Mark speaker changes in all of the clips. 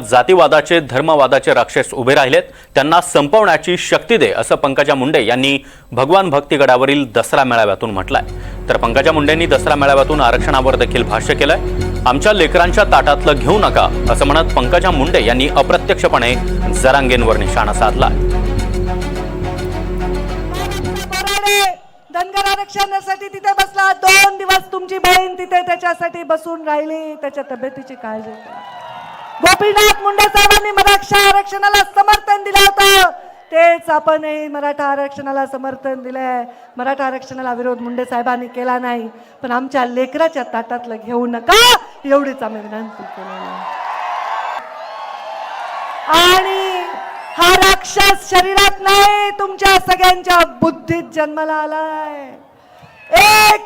Speaker 1: जातीवादाचे धर्मवादाचे राक्षस उभे राहिलेत. त्यांना संपवण्याची शक्ती दे असं पंकजा मुंडे यांनी भगवान भक्तीगडावरील दसरा मेळाव्यातून म्हटलंय. तर पंकजा मुंडेंनी दसरा मेळाव्यातून आरक्षणावर देखील भाष्य केलंय. आमच्या लेकरांच्या ताटातलं घेऊ नका असं म्हणत पंकजा मुंडे यांनी अप्रत्यक्षपणे जरांगेंवर निशाणा साधला
Speaker 2: धनगर आरक्षणासाठी तिथे बसला. दोन दिवस तुमची बहीण तिथे त्याच्यासाठी बसून राहिली. त्याच्या तब्येतीची काळजी गोपीनाथ मुंडे साहेबांनी मराठा आरक्षणाला समर्थन दिलं होतं. तेच आपणही मराठा आरक्षणाला समर्थन दिलंय. मराठा आरक्षणाला विरोध मुंडे साहेबांनी केला नाही. पण आमच्या लेकराच्या ताटातलं घेऊ नका एवढीच आम्ही विनंती केलेली आणि हा राक्षस शरीरात नाही तुमच्या सगळ्यांच्या बुद्धीत जन्माला आलाय. ए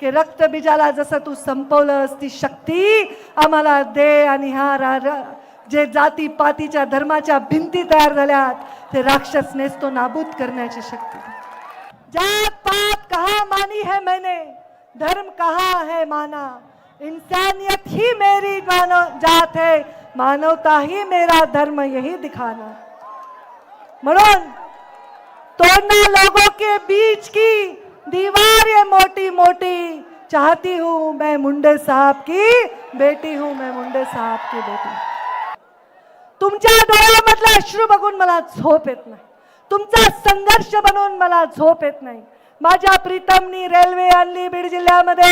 Speaker 2: की रक्तबीजाला जसं तू संपवलंस ती शक्ती आम्हाला दे आणि ह्या रा- रा- जे जाती पातीच्या धर्माच्या भिंती तयार झाल्यात ते राक्षस नेस्तो नाबूद करण्याची शक्ती. जात पात कहा मानी है मैंने धर्म कहा है माना इंसानियत ही मेरी मानव जात है मानवता ही मेरा धर्म यही दिखाना। म्हणून तोड़ना लोगों के बीच की दीवार ये मोटी मोटी। चाहती हूँ मैं मुंडे साहब की बेटी हूँ मैं मुंडे साहब की बेटी। तुमच्या डोळ्यामधला अश्रू बघून मला झोप येत नाही. तुमचा संघर्ष बनवून मला झोप येत नाही. माझ्या प्रीतमनी रेल्वे आणली बीड जिल्ह्यामध्ये.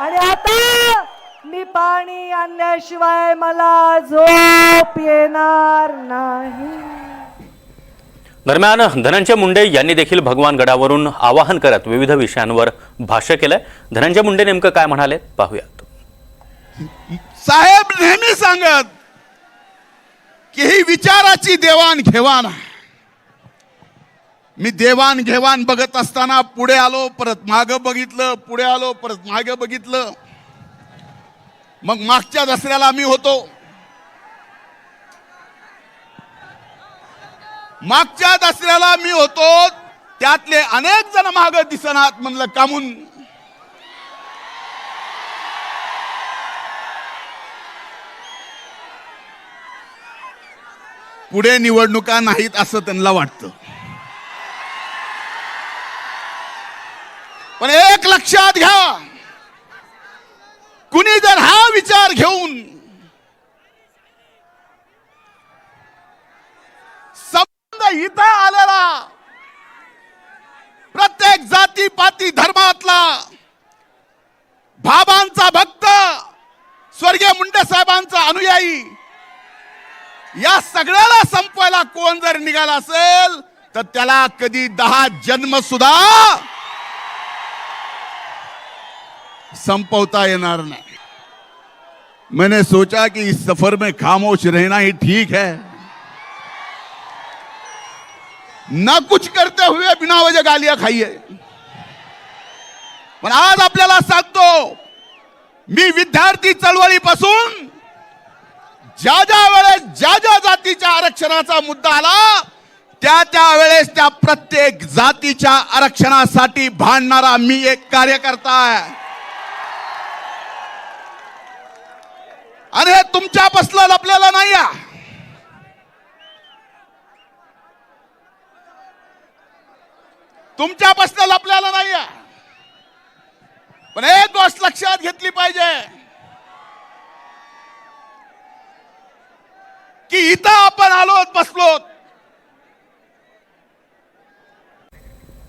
Speaker 2: आणि आता मी पाणी आणल्याशिवाय मला झोप येणार नाही.
Speaker 1: दरम्यान धनंजय मुंडे यांनी देखील भगवान गडावरून आवाहन करत विविध विषयांवर भाष्य केलंय. धनंजय मुंडे नेमकं काय म्हणाले? पाहूयात.
Speaker 3: साहेब नेहमी सांगत की ही विचाराची देवाणघेवाण मी देवाणघेवाण बघत असताना पुढे आलो परत माग बघितलं पुढे आलो परत मागे बघितलं. मग मागच्या दसऱ्याला मी होतो. मागच्या दसऱ्याला मी होतो त्यातले अनेक जण माग दिसनात म्हणलं कामून. पुढे निवडणुका नाहीत असं त्यांना वाटतं. पण एक लक्षात घ्या कुणी जर हा विचार घेऊन इथं प्रत्येक जाती पाती धर्मातला भाबांचा भक्त स्वर्गीय मुंडे साहेबांचा अनुयायी या सगळ्याला संपवायला कोण जर निघाला असेल तर त्याला कधी दहा जन्म सुद्धा संपवता येणार नाही. मैंने सोचा कि इस सफर में खामोश रहना ही ठीक है. ना कुछ करते हुए बिना वजह गालियां खाइए पण आज आपल्याला सांगतो मी विद्यार्थी चळवळीपासून ज्या ज्या वेळेस ज्या ज्या जातीच्या आरक्षणाचा मुद्दा आला त्या त्या वेळेस त्या प्रत्येक जातीच्या आरक्षणासाठी भांडणारा मी एक कार्यकर्ता आहे आणि हे तुमच्यापासलं लपलेलं नाही आहे. तुमच्यापासलं लपलेलं नाही पण एक गोष्ट लक्षात घेतली पाहिजे. की इथं आपण आलो बसलोत.